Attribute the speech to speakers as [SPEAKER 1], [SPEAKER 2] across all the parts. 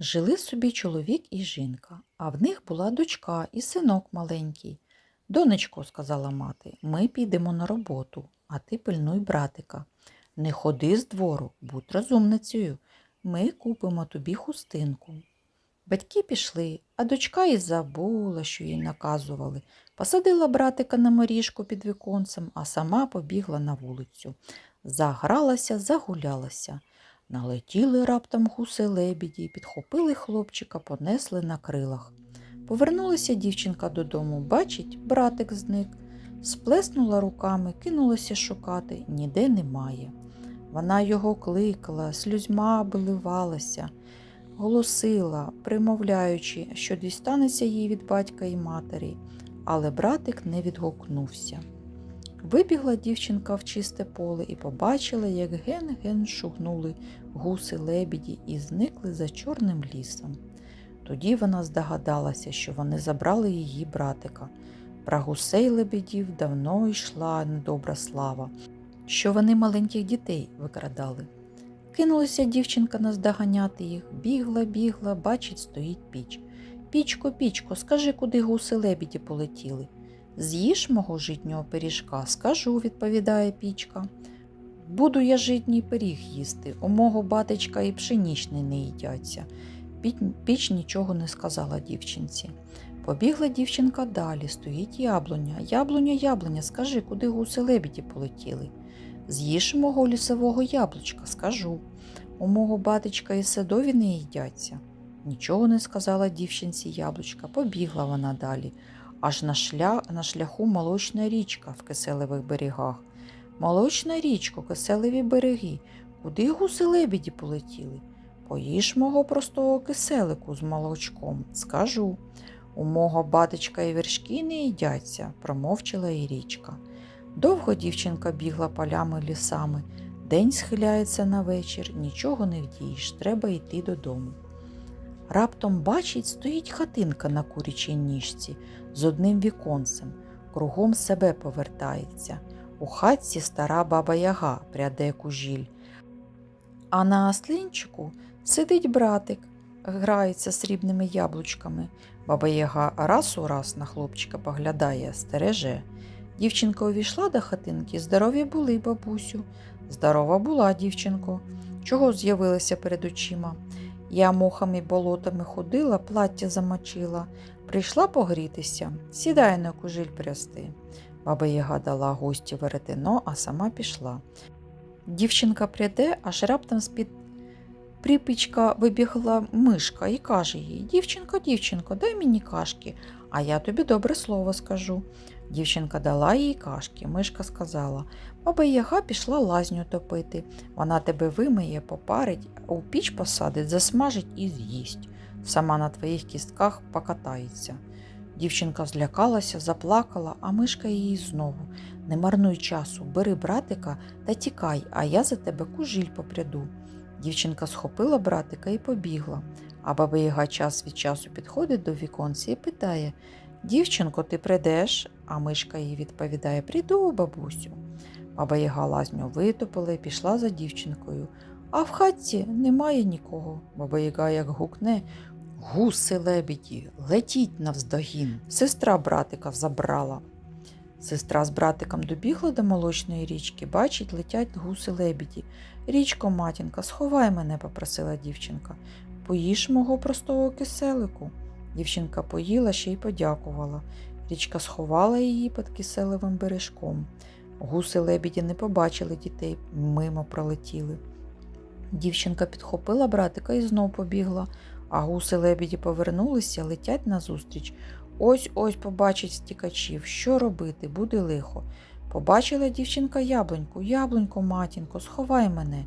[SPEAKER 1] Жили собі чоловік і жінка, а в них була дочка і синок маленький. Донечко, сказала мати, ми підемо на роботу, а ти пильнуй братика. Не ходи з двору, будь розумницею. Ми купимо тобі хустинку. Батьки пішли, а дочка і забула, що їй наказували. Посадила братика на моріжку під віконцем, а сама побігла на вулицю. Загралася, загулялася. Налетіли раптом гуси лебіді, підхопили хлопчика, понесли на крилах. Повернулася дівчинка додому, бачить, братик зник. Сплеснула руками, кинулася шукати, ніде немає. Вона його кликала, слюзьма обливалася, голосила, примовляючи, що дістанеться їй від батька і матері, але братик не відгукнувся. Вибігла дівчинка в чисте поле і побачила, як ген-ген шугнули гуси лебіді і зникли за чорним лісом. Тоді вона здогадалася, що вони забрали її братика. Про гусей лебедів давно йшла недобра слава, що вони маленьких дітей викрадали. Кинулася дівчинка наздоганяти їх, бігла, бігла, бачить, стоїть піч. Пічко, пічко, скажи, куди гуси лебіді полетіли. З'їж мого житнього пиріжка, скажу, відповідає пічка. Буду я житній пиріг їсти, у мого батечка і пшенічний не їдяться. Піч, нічого не сказала дівчинці. Побігла дівчинка далі, стоїть яблуня. Яблуня, яблуня, скажи, куди гуси лебіді полетіли. З'їж мого лісового яблучка, скажу. У мого батечка і садові не їдяться. Нічого не сказала дівчинці яблучка, побігла вона далі аж на, шлях, на шляху молочна річка в киселевих берегах. Молочна річко, киселеві береги, куди гуси лебіді полетіли? Поїж мого простого киселику з молочком, скажу. У мого батечка і вершки не їдяться, промовчала і річка. Довго дівчинка бігла полями лісами. День схиляється на вечір, нічого не вдієш, треба йти додому. Раптом бачить, стоїть хатинка на курячій ніжці з одним віконцем, кругом себе повертається. У хатці стара баба яга пряде кужіль. А на аслинчику сидить братик, грається срібними яблучками. Баба яга раз у раз на хлопчика поглядає, стереже. Дівчинка увійшла до хатинки, здорові були, бабусю. Здорова була, дівчинко. Чого з'явилася перед очима? Я мухами болотами ходила, плаття замочила, прийшла погрітися, сідай на кужіль прясти. Баба Яга дала гості веретено, а сама пішла. Дівчинка пряде, аж раптом з-під припічка вибігла мишка і каже їй Дівчинко, дівчинко, дай мені кашки, а я тобі добре слово скажу. Дівчинка дала їй кашки. Мишка сказала Баба Яга пішла лазню топити. Вона тебе вимиє, попарить, у піч посадить, засмажить і з'їсть. Сама на твоїх кістках покатається. Дівчинка злякалася, заплакала, а мишка її знову. Не марнуй часу, бери братика та тікай, а я за тебе кужіль попряду. Дівчинка схопила братика і побігла, а баба Яга час від часу підходить до віконця і питає Дівчинко, ти прийдеш? А мишка їй відповідає Прийду, бабусю. Баба Яга лазню витопила і пішла за дівчинкою. А в хатці немає нікого. Баба Яга як гукне Гуси лебіді, летіть навздогін. Сестра братика забрала. Сестра з братиком добігла до молочної річки, бачить, летять гуси лебіді. Річко, матінка, сховай мене, попросила дівчинка. Поїж мого простого киселику. Дівчинка поїла ще й подякувала. Річка сховала її під киселевим бережком. Гуси лебіді не побачили дітей, мимо пролетіли. Дівчинка підхопила братика і знов побігла, а гуси лебіді повернулися, летять назустріч. Ось ось побачить стікачів. Що робити? Буде лихо. Побачила дівчинка яблуньку. Яблунько, матінко, сховай мене.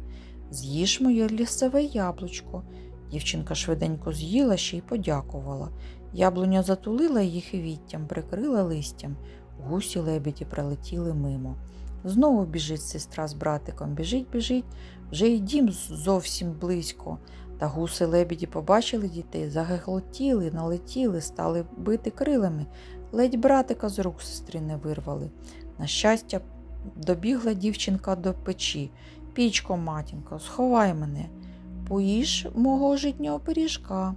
[SPEAKER 1] З'їж моє лісове яблучко. Дівчинка швиденько з'їла ще й подякувала. Яблуня затулила їх віттям, прикрила листям. Гусі лебеді пролетіли мимо. Знову біжить сестра з братиком. Біжить, біжить, вже й дім зовсім близько. Та гуси лебеді побачили дітей, загеглотіли, налетіли, стали бити крилами. Ледь братика з рук сестри не вирвали. На щастя, добігла дівчинка до печі. Пічко, матінко, сховай мене. поїж мого житнього пиріжка.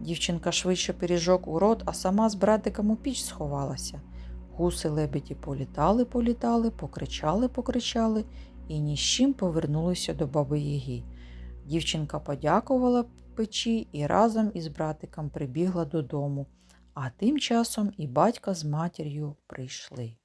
[SPEAKER 1] Дівчинка швидше пиріжок у рот, а сама з братиком у піч сховалася. Гуси лебеді політали, політали, покричали, покричали і ні з чим повернулися до баби Яги. Дівчинка подякувала печі і разом із братиком прибігла додому, а тим часом і батько з матір'ю прийшли.